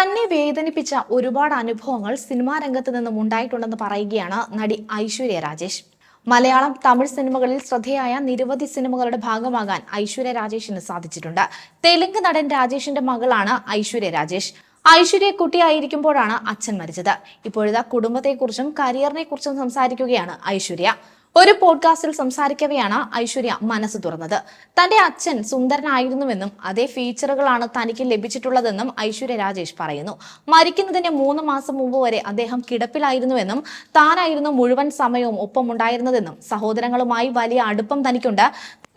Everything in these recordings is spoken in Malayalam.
തന്നെ വേദനിപ്പിച്ച ഒരുപാട് അനുഭവങ്ങൾ സിനിമാ രംഗത്ത് നിന്നും ഉണ്ടായിട്ടുണ്ടെന്ന് പറയുകയാണ് നടി ഐശ്വര്യ രാജേഷ്. മലയാളം തമിഴ് സിനിമകളിൽ ശ്രദ്ധേയായ നിരവധി സിനിമകളുടെ ഭാഗമാകാൻ ഐശ്വര്യ രാജേഷിന് സാധിച്ചിട്ടുണ്ട്. തെലുങ്ക് നടൻ രാജേഷിന്റെ മകളാണ് ഐശ്വര്യ രാജേഷ്. ഐശ്വര്യ കുട്ടിയായിരിക്കുമ്പോഴാണ് അച്ഛൻ മരിച്ചത്. ഇപ്പോഴത്തെ കുടുംബത്തെക്കുറിച്ചും കരിയറിനെ കുറിച്ചും സംസാരിക്കുകയാണ് ഐശ്വര്യ. ഒരു പോഡ്കാസ്റ്റിൽ സംസാരിക്കവെയാണ് ഐശ്വര്യ മനസ്സ് തുറന്നത്. തന്റെ അച്ഛൻ സുന്ദരനായിരുന്നുവെന്നും അതേ ഫീച്ചറുകളാണ് തനിക്ക് ലഭിച്ചിട്ടുള്ളതെന്നും ഐശ്വര്യ രാജേഷ് പറയുന്നു. മരിക്കുന്നതിന് മൂന്ന് മാസം മുമ്പ് വരെ അദ്ദേഹം കിടപ്പിലായിരുന്നുവെന്നും താനായിരുന്നു മുഴുവൻ സമയവും ഒപ്പമുണ്ടായിരുന്നതെന്നും സഹോദരങ്ങളുമായി വലിയ അടുപ്പം തനിക്കുണ്ട്.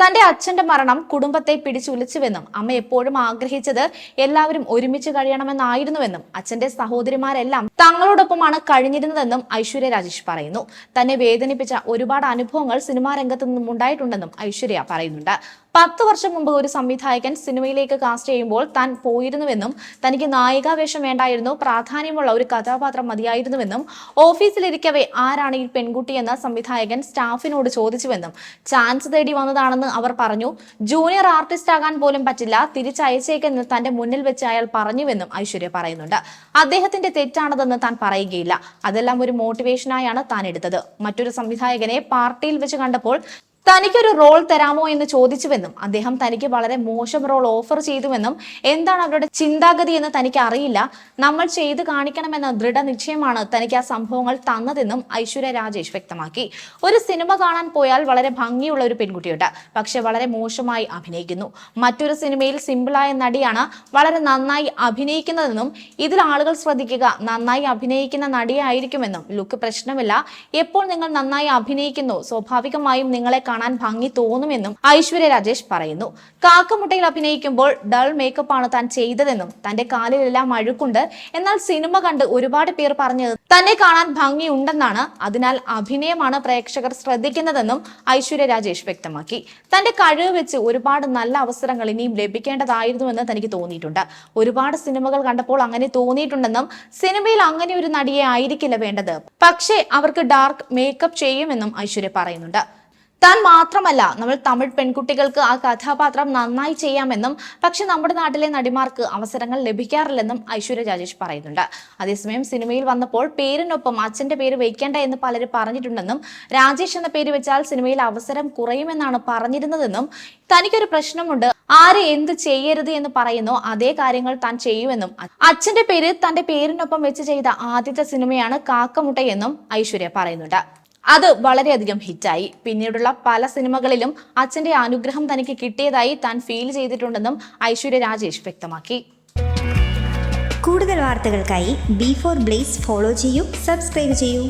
തന്റെ അച്ഛന്റെ മരണം കുടുംബത്തെ പിടിച്ചുലച്ചുവെന്നും അമ്മ എപ്പോഴും ആഗ്രഹിച്ചത് എല്ലാവരും ഒരുമിച്ച് കഴിയണമെന്നായിരുന്നുവെന്നും അച്ഛന്റെ സഹോദരിമാരെല്ലാം തങ്ങളോടൊപ്പമാണ് കഴിഞ്ഞിരുന്നതെന്നും ഐശ്വര്യ രാജേഷ് പറയുന്നു. തന്നെ വേദനിപ്പിച്ച ഒരുപാട് അനുഭവങ്ങൾ സിനിമാ രംഗത്ത് നിന്നും ഉണ്ടായിട്ടുണ്ടെന്നും ഐശ്വര്യ പറയുന്നുണ്ട്. പത്ത് വർഷം മുമ്പ് ഒരു സംവിധായകൻ സിനിമയിലേക്ക് കാസ്റ്റ് ചെയ്യുമ്പോൾ താൻ പോയിരുന്നുവെന്നും തനിക്ക് നായികാവേഷം വേണ്ടായിരുന്നു പ്രാധാന്യമുള്ള ഒരു കഥാപാത്രം മതിയായിരുന്നുവെന്നും ഓഫീസിലിരിക്കവേ ആരാണ് ഈ പെൺകുട്ടി എന്ന സംവിധായകൻ സ്റ്റാഫിനോട് ചോദിച്ചുവെന്നും ചാൻസ് തേടി വന്നതാണെന്ന് അവർ പറഞ്ഞു. ജൂനിയർ ആർട്ടിസ്റ്റ് ആകാൻ പോലും പറ്റില്ല തിരിച്ചയച്ചേക്കെന്ന് തന്റെ മുന്നിൽ വെച്ച് അയാൾ പറഞ്ഞുവെന്നും ഐശ്വര്യ പറയുന്നുണ്ട്. അദ്ദേഹത്തിന്റെ തെറ്റാണതെന്ന് താൻ പറയുകയില്ല. അതെല്ലാം ഒരു മോട്ടിവേഷനായാണ് താൻ എടുത്തത്. മറ്റൊരു സംവിധായകനെ പാർട്ടിയിൽ വെച്ച് കണ്ടപ്പോൾ തനിക്കൊരു റോൾ തരാമോ എന്ന് ചോദിച്ചുവെന്നും അദ്ദേഹം തനിക്ക് വളരെ മോശം റോൾ ഓഫർ ചെയ്തുവെന്നും എന്താണ് അവരുടെ ചിന്താഗതി എന്ന് തനിക്ക് അറിയില്ല. നമ്മൾ ചെയ്ത് കാണിക്കണമെന്ന ദൃഢനിശ്ചയമാണ് തനിക്ക് ആ സംഭവങ്ങൾ തന്നതെന്നും ഐശ്വര്യ രാജേഷ് വ്യക്തമാക്കി. ഒരു സിനിമ കാണാൻ പോയാൽ വളരെ ഭംഗിയുള്ള ഒരു പെൺകുട്ടിയുണ്ട്. പക്ഷെ വളരെ മോശമായി അഭിനയിക്കുന്നു. മറ്റൊരു സിനിമയിൽ സിമ്പിളായ നടിയാണ് വളരെ നന്നായി അഭിനയിക്കുന്നതെന്നും ഇതിൽ ആളുകൾ ശ്രദ്ധിക്കുക നന്നായി അഭിനയിക്കുന്ന നടിയായിരിക്കുമെന്നും. ലുക്ക് പ്രശ്നമില്ല. എപ്പോൾ നിങ്ങൾ നന്നായി അഭിനയിക്കുന്നു? സ്വാഭാവികമായും നിങ്ങളെ കാണാൻ ഭംഗി തോന്നുമെന്നും ഐശ്വര്യ രാജേഷ് പറയുന്നു. കാക്കമുട്ടയിൽ അഭിനയിക്കുമ്പോൾ ഡൾ മേക്കപ്പ് ആണ് താൻ ചെയ്തതെന്നും തന്റെ കാലിലെല്ലാം അഴുക്കുണ്ട്. എന്നാൽ സിനിമ കണ്ട് ഒരുപാട് പേർ പറഞ്ഞത് തന്നെ കാണാൻ ഭംഗിയുണ്ടെന്നാണ്. അതിനാൽ അഭിനയമാണ് പ്രേക്ഷകർ ശ്രദ്ധിക്കുന്നതെന്നും ഐശ്വര്യ രാജേഷ് വ്യക്തമാക്കി. തന്റെ കഴിവ് വെച്ച് ഒരുപാട് നല്ല അവസരങ്ങൾ ഇനിയും ലഭിക്കേണ്ടതായിരുന്നുവെന്ന് തനിക്ക് തോന്നിയിട്ടുണ്ട്. ഒരുപാട് സിനിമകൾ കണ്ടപ്പോൾ അങ്ങനെ തോന്നിയിട്ടുണ്ടെന്നും സിനിമയിൽ അങ്ങനെ ഒരു നടിയെ ആയിരിക്കില്ല വേണ്ടത്. പക്ഷേ അവർക്ക് ഡാർക്ക് മേക്കപ്പ് ചെയ്യുമെന്നും ഐശ്വര്യ പറയുന്നുണ്ട്. താൻ മാത്രമല്ല നമ്മൾ തമിഴ് പെൺകുട്ടികൾക്ക് ആ കഥാപാത്രം നന്നായി ചെയ്യാമെന്നും പക്ഷെ നമ്മുടെ നാട്ടിലെ നടിമാർക്ക് അവസരങ്ങൾ ലഭിക്കാറില്ലെന്നും ഐശ്വര്യ രാജേഷ് പറയുന്നുണ്ട്. അതേസമയം സിനിമയിൽ വന്നപ്പോൾ പേരിനൊപ്പം അച്ഛന്റെ പേര് വയ്ക്കേണ്ട എന്ന് പലരും പറഞ്ഞിട്ടുണ്ടെന്നും രാജേഷ് എന്ന പേര് വെച്ചാൽ സിനിമയിൽ അവസരം കുറയുമെന്നാണ് പറഞ്ഞിരുന്നതെന്നും തനിക്കൊരു പ്രശ്നമുണ്ട് ആര് എന്ത് ചെയ്യരുത് എന്ന് പറയുന്നോ അതേ കാര്യങ്ങൾ താൻ ചെയ്യുമെന്നും അച്ഛന്റെ പേര് തന്റെ പേരിനൊപ്പം വെച്ച് ചെയ്ത ആദ്യത്തെ സിനിമയാണ് കാക്കമുട്ടയെന്നും ഐശ്വര്യ പറയുന്നുണ്ട്. അത് വളരെയധികം ഹിറ്റായി. പിന്നീടുള്ള പല സിനിമകളിലും അച്ഛന്റെ അനുഗ്രഹം തനിക്ക് കിട്ടിയതായി താൻ ഫീൽ ചെയ്തിട്ടുണ്ടെന്നും ഐശ്വര്യ രാജേഷ് വ്യക്തമാക്കി. കൂടുതൽ വാർത്തകൾക്കായി ബി ഫോർ ബ്ലേസ് ഫോളോ ചെയ്യൂ സബ്സ്ക്രൈബ് ചെയ്യൂ.